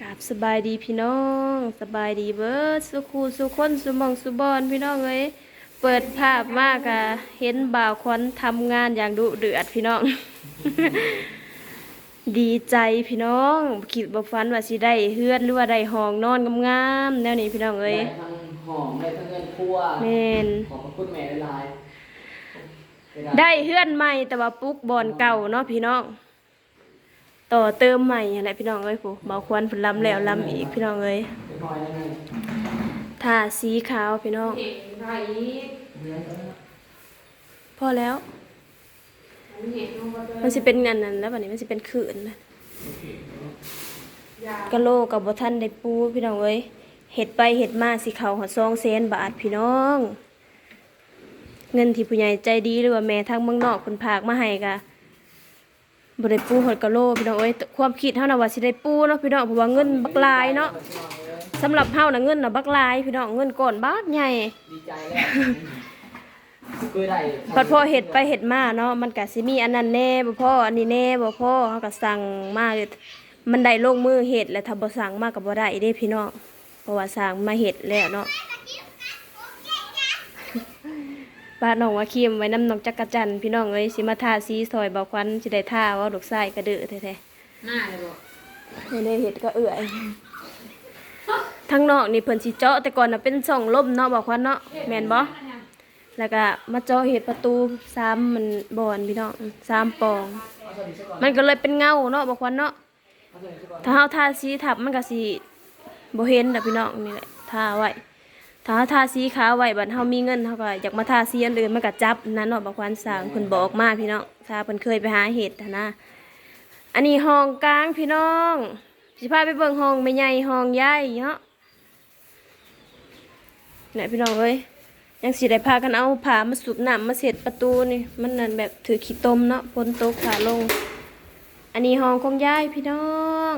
กราบสบายดีพี่น้องสบายดีเบิดสุขูสุคนสุหมองสุบอนพี่น้องเอ้ยเปิดภาพมากอะเห็นบ่าวควันทำงานอย่างดุเดือดพี่น้อง ดีใจพี่น้องคิดบ่ฝันว่าสิได้เฮือนหรือว่าได้ห้องนอนงามๆแนวนี้พี่น้องเอ้ยได้ทั้งหอมได้ทั้งเงินครัวแม่นขอบพระคุณแม่หลายๆได้เฮือนใหม่แต่ว่าปลุกบอนเก่าเนาะพี่น้อง ต่อเติมใหม่อะไรพี่น้องเอ้ยผู้บ่าควันเพิ่นลำแล้วลำอีกพี่น้องเอ้ยทาสีขาวพี่น้องพอแล้ว มันเห็นลงมาเลยมันสิเป็นงานนั้นแล้วบัดนี้มันสิเป็นขืนนะกะโลกับบ่ทันได้ปูพี่น้องเอ้ยเฮ็ดไปเฮ็ดมาสิเข้าหอด2แสนบาทพี่น้อง เงินที่ผู้ใหญ่ใจดีหรือว่าแม่ทางเมืองนอกเพิ่นพากมาให้ก็ บ่ได้ปูหอดกะโลพี่น้องเอ้ยความคิดเฮาน่ะว่าสิได้ปูเนาะพี่น้องเพราะว่าเงินบักหลายเนาะสำหรับเฮาน่ะเงินน่ะบักหลาย พี่น้องเงินก้อนบาทใหญ่ดีใจแล้วเคยได้พอพอเห็ดไปเห็ดมาเนาะมันก็สิมีอันนั้นแน่บ่พออันนี้แน่บ่พอเขาก็สั่งมาเลยมันได้ลงมือเห็ดแล้วถ้าบ่สั่งมาก็บ่ได้เด้พี่น้องเพราะว่าสั่งมาเห็ดแล้วเนาะป้าน้องว่าคิมไว้น้ำนกจักรจันทร์พี่น้องเอ้ยสิมาทาสีซอยบ่ควันสิได้ทาว่าลูกชายกระเดือแท้หน้าเลยบอกๆไม่ได้เห็ดก็เอื่อยทั้งนอกนี่เพิ่นสิเจาะแต่ก่อนน่ะเป็นช่องลมเนาะบ่ควันเนาะแม่นบ่แล้วก็มาเจาะเห็ดประตูสามมันบอนพี่น้องสามปอง มันก็เลยเป็นเงาเนาะบอกวันเนาะถ้าเฮาทาสีทับมันก็สิบ่เห็นน่ะพี่น้องนี่แหละทาไว้ ถ้าเฮาทาสีขาวไว้บัดเฮามีเงินเฮาก็อยากมาทาสีอันอื่นมันก็จับนั่นเนาะบอกวันสร้างเพิ่นบอกมาพี่น้องถ้าเพิ่นเคยไปหาเห็ดนะ อันนี้ห้องกลางพี่น้องสิพาไปเบิ่งห้องแม่ใหญ่ห้องใหญ่เนาะนี่พี่น้องเอ้ยยังสิได้พากันเอาผ้ามาสูบน้ำมาเสร็จประตูนี่มันนั่นแบบถือขี้ต้มเนาะฝนตกผ้าลง อันนี้ห้องของยายพี่น้อง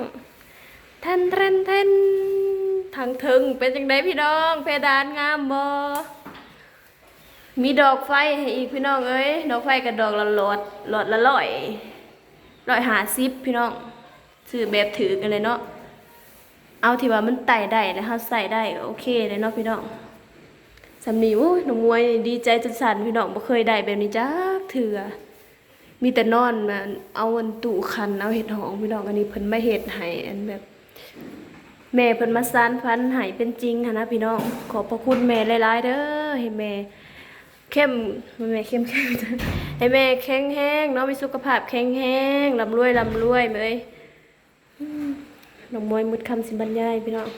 ทันทันทัน ทางถึงเป็นจังไดพี่น้อง เพดานงามบ่มีดอกไฟให้อีกพี่น้องเอ้ยดอกไฟกับดอกละหลอดหลอดละร้อยร้อยหาซิปพี่น้องซื้อแบบถือกันเลยเนาะเอาที่ว่ามันไต่ได้แล้วเฮาใส่ได้โอเคเลยเนาะพี่น้องสำนีโอ้หนูมวยดีใจจนสั่นพี่น้องบ่เคยได้แบบนี้จ้าเถื่อมีแต่นอนมาเอาอันตู้คันเอาเห็ดหองพี่น้องอันนี้เพิ่นมาเฮ็ดให้อันแบบ แม่เพิ่นมาสานฝันให้เป็นจริงหันนะพี่น้อง ขอบพระคุณแม่หลายๆเด้อให้แม่เข้มแม่เข้มเข้มให้แม่แข็งแรงเนาะมีสุขภาพแข็งแรงร่ำรวยร่ำรวยเอ้ยอืมน้องมวยมุดคำสิบรรยายพี่น้อง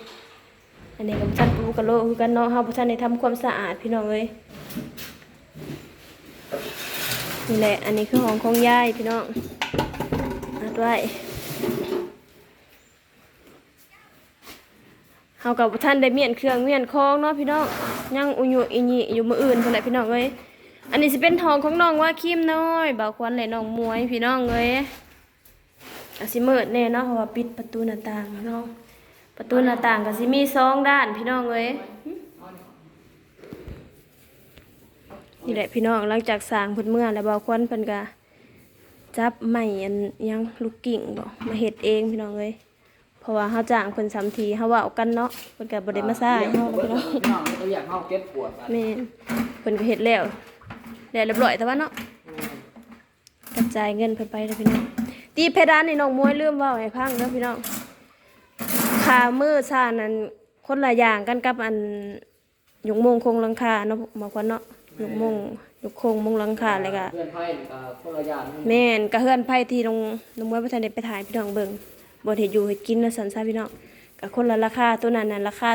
อันนี้ก็บ่ทันปูกะโลคือกันเนาะเฮาบ่ทันได้ทำความสะอาดพี่น้องเอ้ยนี่แหละอันนี้คือห้องของยายพี่น้องอัดไว้ เฮากับบ่ทันได้เมียนเครื่องเมียนของเนาะพี่น้องยังอุยุอิญิอยู่มื้ออื่นพุ่นแหละพี่น้องเอ้ยอันนี้สิเป็นห้องของน้องว่าคิมน้อยบ่าวควันและน้องมวยพี่น้องเอ้ยอาสิมืดแน่เนาะเพราะว่าปิดประตูหน้าต่างเนาะประตูหน้าต่างก็สิมีสองด้านพี่น้องเอ้ยนี่แหละพี่น้องหลังจากสร้างพิ่นเมื่อแล้วบ่าวควันเพิ่นก็จับไม้อันยังลูกกิ่งบ่มาเฮ็ดเองพี่น้องเอ้ย เพราะว่าเฮาจ้างเพิ่นสามทีเฮาเว้ากันเนาะเพิ่นก็บ่ได้มาซ่าให้เฮาพี่น้องพี่น้องเขาอยากเข้าเก็บปวดกันแม่นเพิ่นก็เฮ็ดแล้วแล้วเรียบร้อยแต่ว่าเนาะกระจายเงินเพิ่นไปเด้อพี่น้องตีเพดานนี่น้องมวยลืมเว้าให้พังเด้อพี่น้องขามือซ่านั้นคนละอย่างกันกับอันหยกมงคงหลังคาเนาะมาควันเนาะหยกมงหยกคงมงหลังคาเลยก็เพื่อนไพ่กับคนละอย่างแม่นกระเฮือนไผที่ลงลงมวยบ่ทันได้ไปถ่ายพี่น้องเบิ่ง บ่เฮ็ดอยู่เฮ็ดกินนะสันซะพี่น้องก็คนละราคาตัวนั้นน่ะราคา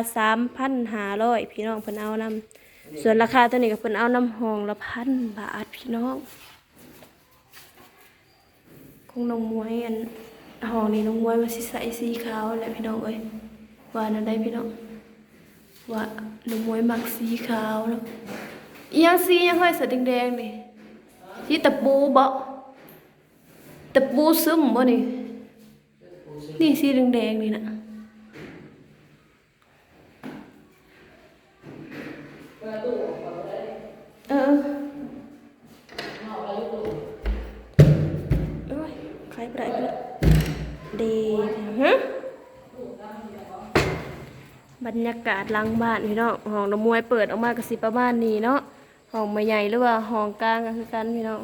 3,500พี่น้องเพิ่นเอานํส่วนราคาตัวนี้ก็เพิ่นเอาน้ำหองละพันบาทพี่น้องคงน้องมวยอันห้องนี้น้องมวยว่าสิใส่สีขาวแหละพี่น้องเอ้ยว่านั่นได้พี่น้องว่านูมวยมักสีขาวแล้วยังสียังค่อยเสือแดงๆนี่สีตะปูบ่ตะปูซึมบ่นี่ นี่สีแดงๆนี่นะเออเอ้ยใครไปได้พี่น้องดีฮะบรรยากาศลังบ้านพี่น้องห้องน้ำมวยเปิดออกมาก็สิประมาณนี้เนาะห้องไม่ใหญ่หรือว่าห้องกลางก็คือกันพี่น้อง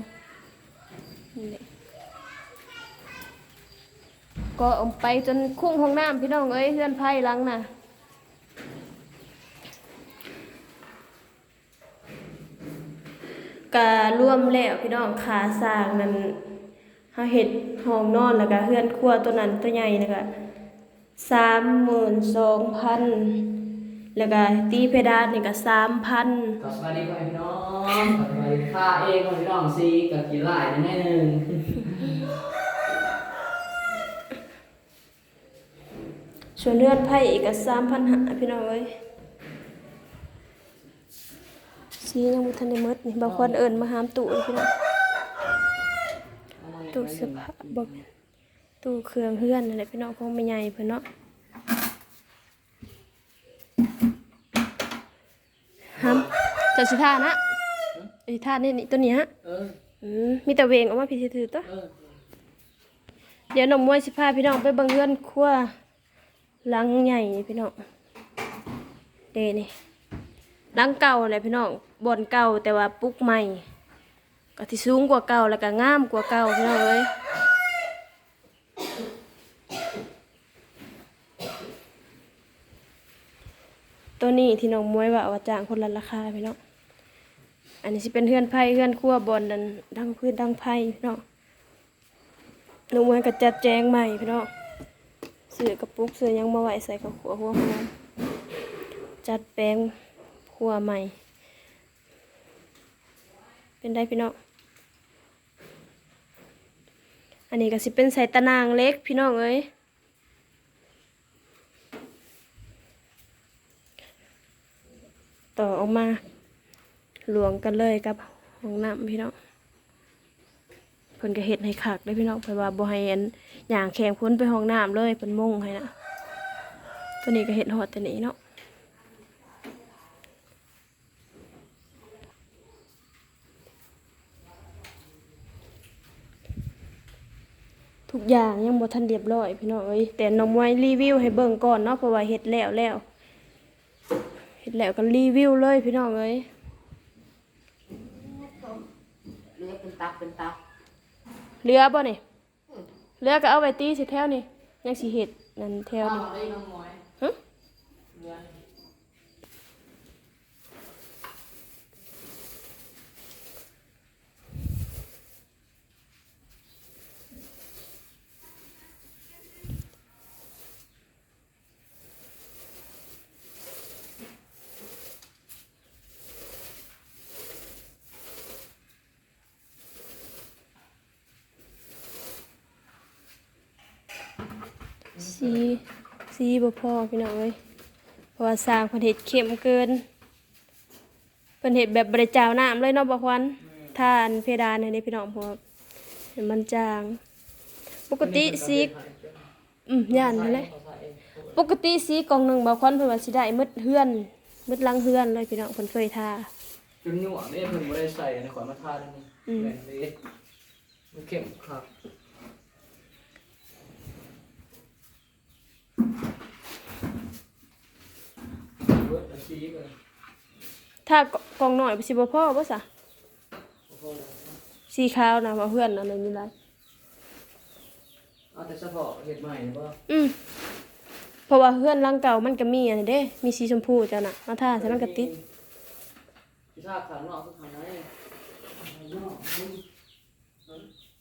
นี่แหละ ก็เอมไปจนคุ้งห้องน้ำพี่น้องเอ้ยเพื่อนไพ่ลังน่ะกะร่วมแล้วพี่น้องขาสร้างนั้นเฮาเฮ็ดห้องนอนแล้วก็เฮือนครัวตัวนั้นตัวใหญ่แล้วก็สามหมื่นสองพันแล้วก็ตีเพดานนี่ก็สามพันกลับมาดีกว่าพี่น้องกลับมาดีค่าเองของพี่น้องซีกับกี่ไล่นิดหนึ่ง ส่วนเลือดไผ่อีกก็สามพันหาพี่น้องเอ้ยสียังบ่ทันได้หมดนี่บางคนเอิ้นมาหามตู้เลยพี่น้องตู้เสื้อผ้าบ่แม่นตู้เครื่องเฮือนนั่นแหละพี่น้องคงไม่ใหญ่เพิ่นเนาะหามเจ้าสิท่านะไอ้ท่านี่นี่ตัวเนี้ฮะเอออืมมีแต่เวงออกมาพี่สิถือตัวเออเดี๋ยวน้องมวยสิพาพี่น้องไปเบิ่งเรือนครัวห ลังใหญ่นี่พี่น้องเดนี่ลังเก่าแหละพี่น้องบ่อนเก่าแต่ว่าปุกใหม่ก็ที่สูงกว่าเก่าแล้วก็งามกว่าเก่าพี่น้องเอ้ยตัวนี้ที่น้องมวยว่าว่าจ้างคนละราคาพี่น้องอันนี้สิเป็นเฮือนไผ่เฮือนครัวบอนนั่นดังพื้นดังไผ่พี่น้องหนูมวยก็จัดแจงใหม่พี่น้อง เสื้อกระปุกเสื้อยังมาไหวใส่กับขัวหัวหอมจัดแปลงครัวใหม่ เป็นได้พี่น้องอันนี้ก็สิเป็นใส่ตะนางเล็กพี่น้องเอ้ยต่อออกมาหลวงกันเลยกับห้องน้ำพี่น้อง พิ่นก็เฮ็ดให้คักได้พี่น้องเพิ่นว่าบ่ให้อันย่างแข็งพ้นไปห้องน้ำเลยเพิ่นมุ่งให้นะตัวนี้ก็เฮ็ดฮอดแต่นี้เนาะทุกอย่างยังบ่ทันเรียบร้อยพี่น้องเอ้ยแต่น้องมวยรีวิวให้เบิ่งก่อนเนาะเพราะว่าเฮ็ดแล้วแล้วเฮ็ดแล้วก็รีวิวเลยพี่น้องเอ้ยเลือเป็นตับเป็นตับ เรือบ่นี่เรือก็เอาไว้ตีสิแถวนี่ยังสิเฮ็ดนั่นแถวเอานี่ได้น้องมอยฮะ สีสีบ่พอพี่น้องเอ้ยเพราะว่าสร้างเพิ่นเฮ็ดเข้มเกินเพิ่นเฮ็ดแบบบ่ได้จาวน้ำเลยเนาะบ่ควันทานเพดานอันนี้พี่น้องเพราะว่าให้มันจาง ปกติสีอืมย่านนั่นแหละปกติสีกล่องหนึงบ่ควันเพิ่นว่าสิได้หมดเฮือนหมดหลังเฮือนเลยพี่น้องเพิ่นเคยทาจนหยวกเนี่ยเพิ่งไม่ได้ใส่ในขวดมาทาด้วยนี่อืมแหวนนี้มันเข้มครับ เบิดอาชีพเลยถ้ากล่องน้อยสิบ่พอบ่ซะโอ้โหสีขาวนะว่าเฮือนอันนั้นนี่หลายเอาแต่เฉพาะเห็ดใหม่นะป่ะอืมเพราะว่าเฮือนหลังเก่ามันก็มีอันนี้เด้ มีสีชมพูจ้ะน่ะมาทาใส่มันก็ติดพิซซ่าขางนอกคือขางในขางนอก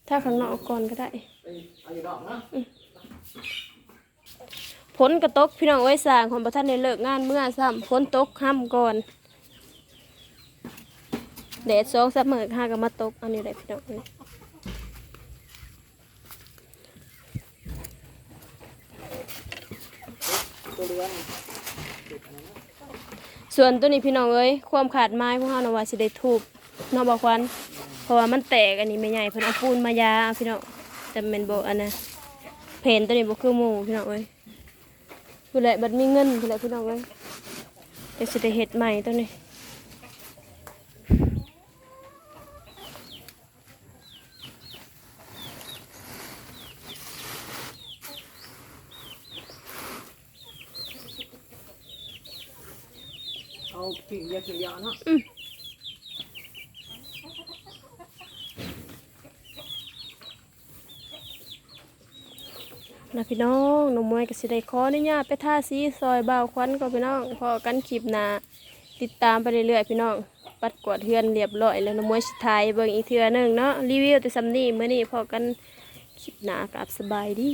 ถ้าข้างนอกก่อนก็ได้ ไปเอาอยู่นอกนะ ฝนกระตกพี่น้องเอ้ยสร้างของประท่านในเลิกงานเมื่อซ้ำฝนตกห้ำก่อนแดดสองสามมื้อห้าก็มาตกอันนี้ได้พี่น้องเอ้ยส่วนตัวนี้พี่น้องเอ้ยความขาดไม้พวกเฮานะว่าสิได้ทูบนอบควันเพราะว่ามันแตกอันนี้ไม่ใหญ่เพิ่นเอาปูนมายาพี่น้องแต่แม่นบ่อันน่ะเพนตัวนี้บ่คือหมูพี่น้องเอ้ย ผู้ใดบัดมีเงินผู้ใดพี่น้องเอ้ยจะสิได้เฮ็ดใหม่ตัวนี้เอาผิงเดียวผิงเดียวเนาะ นะพี่น้องหนุ่มมวยก็สิได้ขออนุญาตไปท่าสีซอยบ่าวควันก็พี่น้องพอกันคลิปหนาติดตามไปเรื่อยๆพี่น้อง ปัดกวาดเทือนเรียบร้อยแล้วหนุ่มมวยสิถ่ายเบิ่งอีกเทือหนึงเนาะรีวิวแต่ซ้ำนี่เมื่อนี้พอกันคลิปหนากับสบายดี